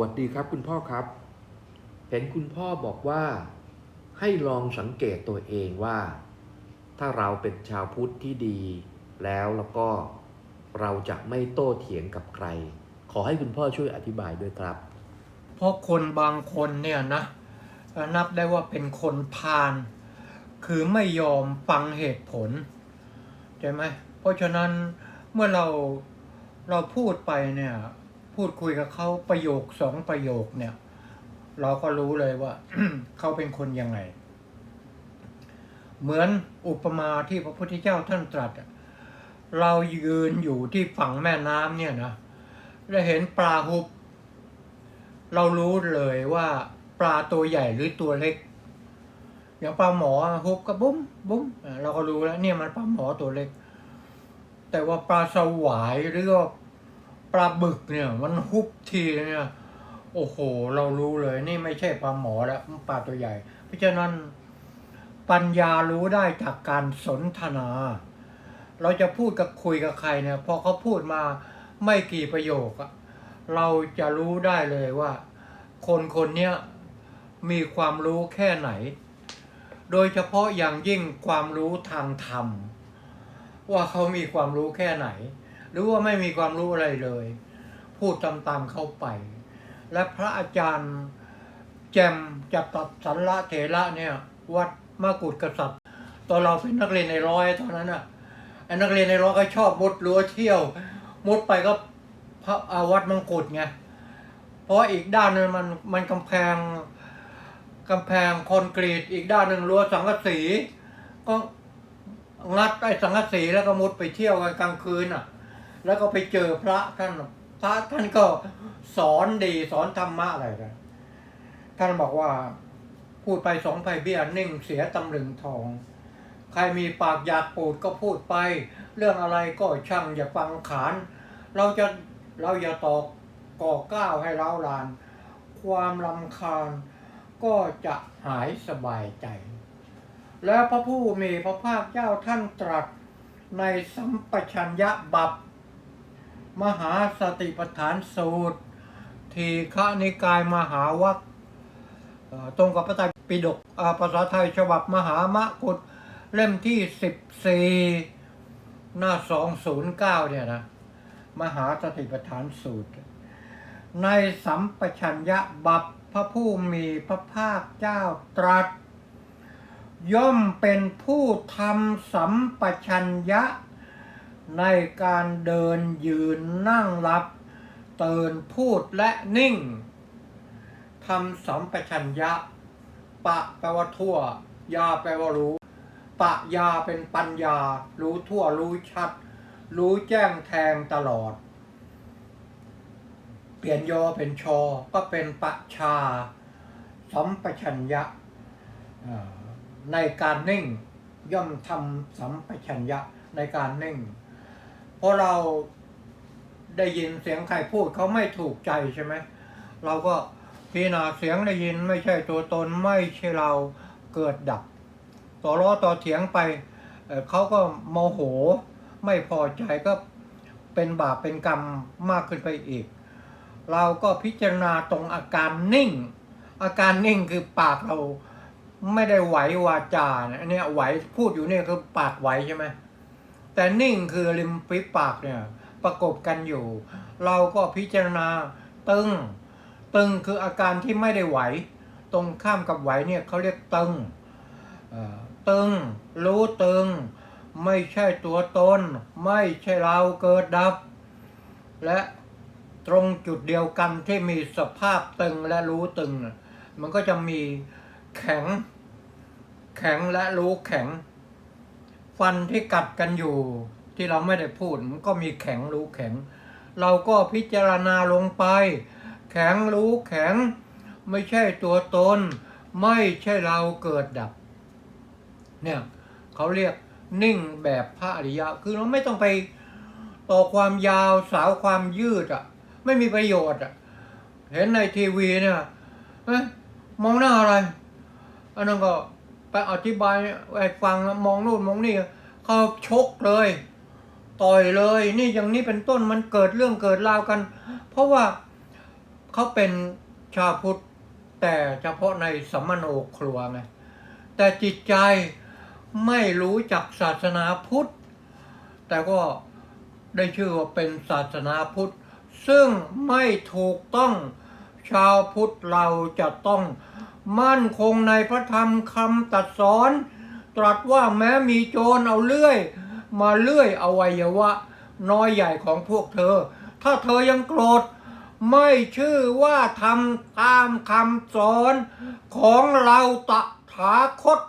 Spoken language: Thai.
วัสดีครับคุณพ่อครับ เห็นคุณพ่อบอกว่า ให้ลองสังเกตตัวเองว่า ถ้าเราเป็นชาวพุทธที่ดี แล้วแล้วก็เราจะไม่โต้เถียงกับใคร ขอให้คุณพ่อช่วยอธิบายด้วยครับ เพราะคนบางคนเนี่ยนะ นับได้ว่าเป็นคนพาลคือไม่ยอมฟังเหตุผลใช่ไหมเพราะฉะนั้นเมื่อเราเราพูดไปเนี่ย พูดคุยกับเขาประโยคสองประโยคเนี่ย เราก็รู้เลยว่าเขาเป็นคนยังไง เหมือนอุปมาที่พระพุทธเจ้าท่านตรัสเรายืนอยู่ที่ฝั่งแม่น้ำเนี่ยนะแล้วเห็นปลาหุบ เรารู้เลยว่าปลาตัวใหญ่หรือตัวเล็ก อย่างปลาหมอฮุบก็บุ้มบุ้มเราก็รู้แล้วเนี่ยมันปลาหมอตัวเล็ก แต่ว่าปลาสวายหรือว่า ปลาบึกเนี่ย มันฮุบทีเนี่ย โอ้โห เรารู้เลย นี่ไม่ใช่ปลาหมอแล้วมันปลาตัวใหญ่ เพราะฉะนั้นปัญญารู้ได้จากการสนทนา เราจะพูดกับคุยกับใครเนี่ย พอเขาพูดมาไม่กี่ประโยคอะเราจะรู้ได้เลยว่า คนคนนี้มีความรู้แค่ไหน โดยเฉพาะอย่างยิ่งความรู้ทางธรรม ว่าเขามีความรู้แค่ไหน หรือว่าไม่มีความรู้อะไรเลย พูดตามๆเข้าไป และพระอาจารย์แจมจับตับสันละเถระเนี่ยวัดมากุฎกษัตริย์ ตอนเราเป็นนักเรียนในร้อยตอนนั้นอะไอ้นักเรียนในร้อยก็ชอบมุดรั้วเที่ยว มุดไปก็พระอาวัดมังกุฎไงเพราะอีกด้านนึงมันมันกำแพงกำแพงคอนกรีตอีกด้านหนึ่งรั้วสังกะสี ก็งัดไอ้สังกะสีแล้วก็มุดไปเที่ยวกันกลางคืนอะ แล้วก็ไปเจอพระท่านพระท่านก็สอนดีสอนธรรมะอะไรกันท่านบอกว่าพูดไปสองไผ่เบี้ยนิ่งเสียตำลึงทอง ใครมีปากอยากปูดก็พูดไป เรื่องอะไรก็ช่างอย่าฟังขาน เราจะเราอย่าตอกก่อก้าวให้เราลาน ความลำคาญก็จะหายสบายใจ แล้วพระผู้มีพระภาคเจ้าท่านตรัสในสัมปชัญญะบัพ มหาสติปัฏฐานสูตร ทีฆนิกายมหาวัคตรงกับพระไตรปิฎกภาษาไทยฉบับมหามะกุฏเล่มที่สิบสี่หน้าสองศูนย์เก้าเนี่ยนะ มหาสติปัฏฐานสูตร ในสัมปชัญญะบัพพระผู้มีพระภาคเจ้าตรัส ย่อมเป็นผู้ทำสัมปชัญญะ ในการเดินยืนนั่งรับเตือนพูดและนิ่งทำสัมปชัญญะ ปะแปลว่าทั่ว ยาแปลว่ารู้ ปะยาเป็นปัญญา รู้ทั่วรู้ชัด รู้แจ้งแทงตลอด เปลี่ยนยอเป็นชอ ก็เป็นปะชา สัมปชัญญะในการนิ่งย่อมทำสัมปชัญญะในการนิ่ง เพราะเราได้ยินเสียงใครพูดเขาไม่ถูกใจใช่ไหมเราก็พิจารณาเสียงได้ยินไม่ใช่ตัวตนไม่ใช่เราเกิดดับ ต่อล้อต่อเถียงไปเขาก็โมโหไม่พอใจก็เป็นบาปเป็นกรรมมากขึ้นไปอีก เราก็พิจารณาตรงอาการนิ่ง อาการนิ่งคือปากเราไม่ได้ไหววาจาเนี่ยอันนี้ยไหวพูดอยู่เนี่ยคือปากไหวใช่ไหม แต่นิ่งคือริมฝีปากเนี่ยประกบกันอยู่ เราก็พิจารณาตึง ตึงคืออาการที่ไม่ได้ไหว ตรงข้ามกับไหวเนี่ยเขาเรียกตึงตึง รู้ตึง ไม่ใช่ตัวตน ไม่ใช่เราเกิดดับ และตรงจุดเดียวกันที่มีสภาพตึงและรู้ตึง มันก็จะมีแข็ง แข็งและรู้แข็ง ฟันที่กัดกันอยู่ ที่เราไม่ได้พูดมันก็มีแข็งรู้แข็ง เราก็พิจารณาลงไป แข็งรู้แข็ง ไม่ใช่ตัวตน ไม่ใช่เราเกิดดับ เนี่ยเขาเรียกนิ่งแบบพระอริยะ คือเราไม่ต้องไปต่อความยาวสาวความยืดอะ ไม่มีประโยชน์อะ เห็นในทีวีเนี่ยเอ๊ะมองหน้าอะไร อันนั้นก็ ไปอธิบายให้ฟังมองนู่นมองนี่เขาชกเลย ต่อยเลย นี่อย่างนี้เป็นต้นมันเกิดเรื่องเกิดราวกัน เพราะว่าเขาเป็นชาวพุทธแต่เฉพาะในสัมมโนครัวไงแต่จิตใจไม่รู้จักศาสนาพุทธ แต่ก็ได้ชื่อว่าเป็นศาสนาพุทธ ซึ่งไม่ถูกต้องชาวพุทธเราจะต้อง มั่นคงในพระธรรมคำตัดสอน ตรัสว่าแม้มีโจรเอาเลื่อย มาเลื่อยอวัยวะ น้อยใหญ่ของพวกเธอ ถ้าเธอยังโกรธ ไม่ชื่อว่าทำตามคำสอนของเราตถาคต